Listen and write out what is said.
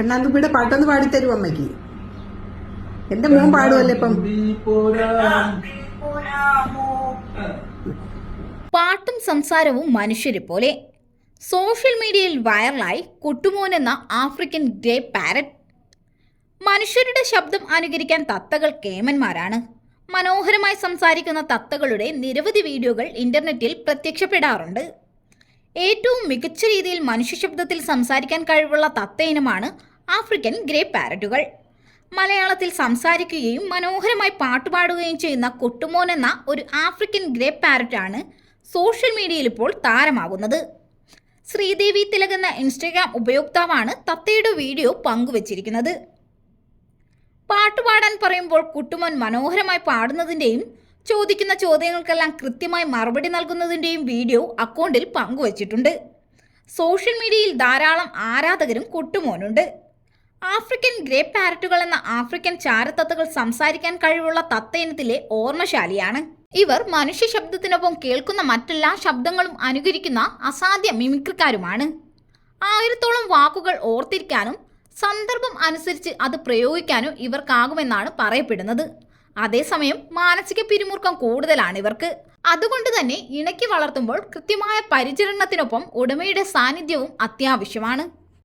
കണ്ണാന്തുപ്പിയുടെ പാട്ടൊന്ന് പാടിത്തരും അമ്മയ്ക്ക്. എന്റെ മോൻ പാടുമല്ലേ ഇപ്പം? പാട്ടും സംസാരവും മനുഷ്യരെ പോലെ. സോഷ്യൽ മീഡിയയിൽ വൈറലായി കുട്ടുമോൻ എന്ന ആഫ്രിക്കൻ ഗ്രേ പാരറ്റ്. മനുഷ്യരുടെ ശബ്ദം അനുകരിക്കാൻ തത്തകൾ കേമന്മാരാണ്. മനോഹരമായി സംസാരിക്കുന്ന തത്തകളുടെ നിരവധി വീഡിയോകൾ ഇന്റർനെറ്റിൽ പ്രത്യക്ഷപ്പെടാറുണ്ട്. ഏറ്റവും മികച്ച രീതിയിൽ മനുഷ്യ ശബ്ദത്തിൽ സംസാരിക്കാൻ കഴിവുള്ള തത്ത ഇനമാണ് ആഫ്രിക്കൻ ഗ്രേ പാരറ്റുകൾ. മലയാളത്തിൽ സംസാരിക്കുകയും മനോഹരമായി പാട്ടുപാടുകയും ചെയ്യുന്ന കൊട്ടുമോൻ എന്ന ഒരു ആഫ്രിക്കൻ ഗ്രേ പാരറ്റാണ് സോഷ്യൽ മീഡിയയിൽ ഇപ്പോൾ താരമാകുന്നത്. ശ്രീദേവി തിലക് എന്ന ഇൻസ്റ്റഗ്രാം ഉപയോക്താവാണ് തത്തയുടെ വീഡിയോ പങ്കുവച്ചിരിക്കുന്നത്. പാട്ടുപാടാൻ പറയുമ്പോൾ കുട്ടുമോൻ മനോഹരമായി പാടുന്നതിന്റെയും ചോദിക്കുന്ന ചോദ്യങ്ങൾക്കെല്ലാം കൃത്യമായി മറുപടി നൽകുന്നതിന്റെയും വീഡിയോ അക്കൗണ്ടിൽ പങ്കുവച്ചിട്ടുണ്ട്. സോഷ്യൽ മീഡിയയിൽ ധാരാളം ആരാധകരും കുട്ടുമോനുണ്ട്. ആഫ്രിക്കൻ ഗ്രേ പാരറ്റുകൾ എന്ന ആഫ്രിക്കൻ ചാരത്തത്തകൾ സംസാരിക്കാൻ കഴിവുള്ള തത്ത ഇനത്തിലെ ഓർമ്മശാലിയാണ്. ഇവർ മനുഷ്യ ശബ്ദത്തിനൊപ്പം കേൾക്കുന്ന മറ്റെല്ലാ ശബ്ദങ്ങളും അനുകരിക്കുന്ന അസാധ്യ മിമിക്രിക്കാരുമാണ്. ആയിരത്തോളം വാക്കുകൾ ഓർത്തിരിക്കാനും സന്ദർഭം അനുസരിച്ച് അത് പ്രയോഗിക്കാനും ഇവർക്കാകുമെന്നാണ് പറയപ്പെടുന്നത്. അതേസമയം മാനസിക പിരിമുറുക്കം കൂടുതലാണ് ഇവർക്ക്. അതുകൊണ്ട് തന്നെ ഇണക്കി വളർത്തുമ്പോൾ കൃത്യമായ പരിചരണത്തിനൊപ്പം ഉടമയുടെ സാന്നിധ്യവും അത്യാവശ്യമാണ്.